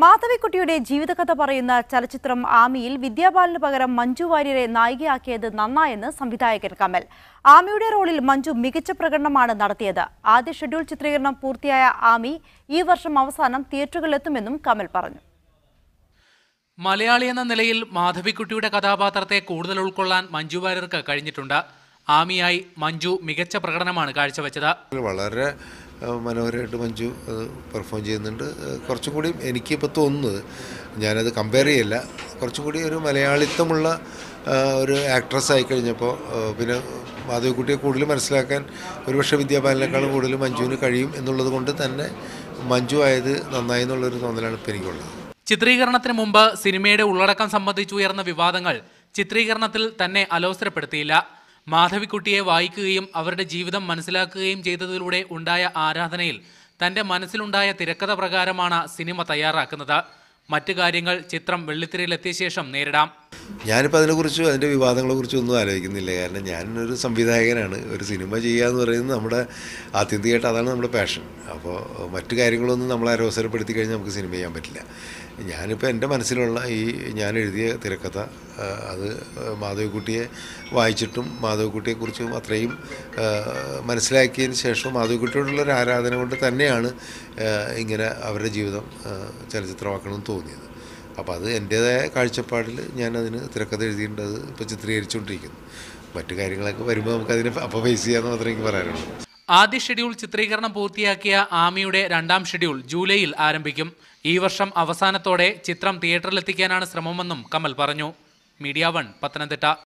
മാധവിക്കുട്ടിയുടെ ജീവിതകഥ പറയുന്ന ചലച്ചിത്രം ആമിയിൽ വിദ്യാബാലന് പകരം മഞ്ജു വാര്യരെ നായികയാക്കിയത് നന്നായെന്ന് സംവിധായകൻ കമൽ. ആമിയുടെ റോളിൽ മഞ്ജു മികച്ച പ്രകടനമാണ് നടത്തിയത്. ആദ്യ ഷെഡ്യൂൾ ചിത്രീകരണം പൂർത്തിയായ ആമി ഈ വർഷം അവസാനം തിയേറ്ററുകളിലെത്തുമെന്നും കമൽ പറഞ്ഞു. മലയാളി എന്ന നിലയിൽ മാധവിക്കുട്ടിയുടെ കഥാപാത്രത്തെ കൂടുതൽ ഉൾക്കൊള്ളാൻ മഞ്ജു വാര്യർക്ക് കഴിഞ്ഞിട്ടുണ്ട്. ആമിയായി മഞ്ജു മികച്ച പ്രകടനമാണ് കാഴ്ചവെച്ചത്. വളരെ മനോഹരമായിട്ട് മഞ്ജു അത് പെർഫോം ചെയ്യുന്നുണ്ട്. കുറച്ചും കൂടി എനിക്കിപ്പോൾ തോന്നുന്നത് ഞാനത് കമ്പയർ ചെയ്യില്ല. കുറച്ചും കൂടി ഒരു മലയാളിത്തമുള്ള ഒരു ആക്ട്രസ് ആയി കഴിഞ്ഞപ്പോൾ പിന്നെ മാധവിക്കുട്ടിയെ കൂടുതൽ മനസ്സിലാക്കാൻ ഒരുപക്ഷെ വിദ്യാബാലനേക്കാളും കൂടുതൽ മഞ്ജുവിന് കഴിയും എന്നുള്ളത് കൊണ്ട് തന്നെ മഞ്ജു ആയത് നന്നായി എന്നുള്ളൊരു തോന്നലാണ് ഇപ്പോൾ എനിക്കുള്ളത്. ചിത്രീകരണത്തിന് മുമ്പ് സിനിമയുടെ ഉള്ളടക്കം സംബന്ധിച്ച് ഉയർന്ന വിവാദങ്ങൾ ചിത്രീകരണത്തിൽ തന്നെ അലോസരപ്പെടുത്തിയില്ല. മാധവിക്കുട്ടിയെ വായിക്കുകയും അവരുടെ ജീവിതം മനസ്സിലാക്കുകയും ചെയ്തതിലൂടെ ഉണ്ടായ ആരാധനയിൽ തന്റെ മനസ്സിലുണ്ടായ തിരക്കഥ പ്രകാരമാണ് സിനിമ തയ്യാറാക്കുന്നത്. മറ്റു കാര്യങ്ങൾ ചിത്രം വെള്ളിത്തിരയിലെത്തിയ ശേഷം നേരിടാം. ഞാനിപ്പോൾ അതിനെക്കുറിച്ചും അതിന്റെ വിവാദങ്ങളെക്കുറിച്ചും ഒന്നും ആലോചിക്കുന്നില്ല. കാരണം ഞാനൊരു സംവിധായകനാണ്. ഒരു സിനിമ ചെയ്യുക എന്ന് പറയുന്നത് നമ്മുടെ ആത്യന്തികമായിട്ട് അതാണ് നമ്മുടെ പാഷൻ അപ്പോൾ മറ്റു കാര്യങ്ങളൊന്നും നമ്മൾ അരോസരപ്പെടുത്തി കഴിഞ്ഞാൽ നമുക്ക് സിനിമ ചെയ്യാൻ പറ്റില്ല. ഞാനിപ്പോൾ എന്റെ മനസ്സിലുള്ള ഈ ഞാൻ എഴുതിയ തിരക്കഥ അത് മാധവിക്കുട്ടിയെ വായിച്ചിട്ടും മാധവിക്കുട്ടിയെക്കുറിച്ചും അത്രയും മനസ്സിലാക്കിയതിന് ശേഷം മാധവിക്കുട്ടിയോടുള്ള ഒരു ആരാധന കൊണ്ട് തന്നെയാണ് ഇങ്ങനെ അവരുടെ ജീവിതം ചലച്ചിത്രമാക്കണമെന്ന് തോന്നിയത്. അപ്പോൾ അത് എന്റേതായ കാഴ്ചപ്പാടിൽ ഞാനതിന് തിരക്കഥ എഴുതിയിട്ടുണ്ട്. അത് ഇപ്പോൾ ചിത്രീകരിച്ചുകൊണ്ടിരിക്കുന്നു. മറ്റു കാര്യങ്ങളൊക്കെ വരുമ്പോൾ നമുക്കതിനെ അപ്പോൾ ഫേസ് ചെയ്യാമെന്ന് മാത്രമേ എനിക്ക് പറയാനുള്ളൂ. ആദ്യ ഷെഡ്യൂൾ ചിത്രീകരണം പൂർത്തിയാക്കിയ ആമിയുടെ രണ്ടാം ഷെഡ്യൂൾ ജൂലൈയിൽ ആരംഭിക്കും. ഈ വർഷം അവസാനത്തോടെ ചിത്രം തിയേറ്ററിലെത്തിക്കാനാണ് ശ്രമമെന്നും കമൽ പറഞ്ഞു. Media one Pathanamthitta.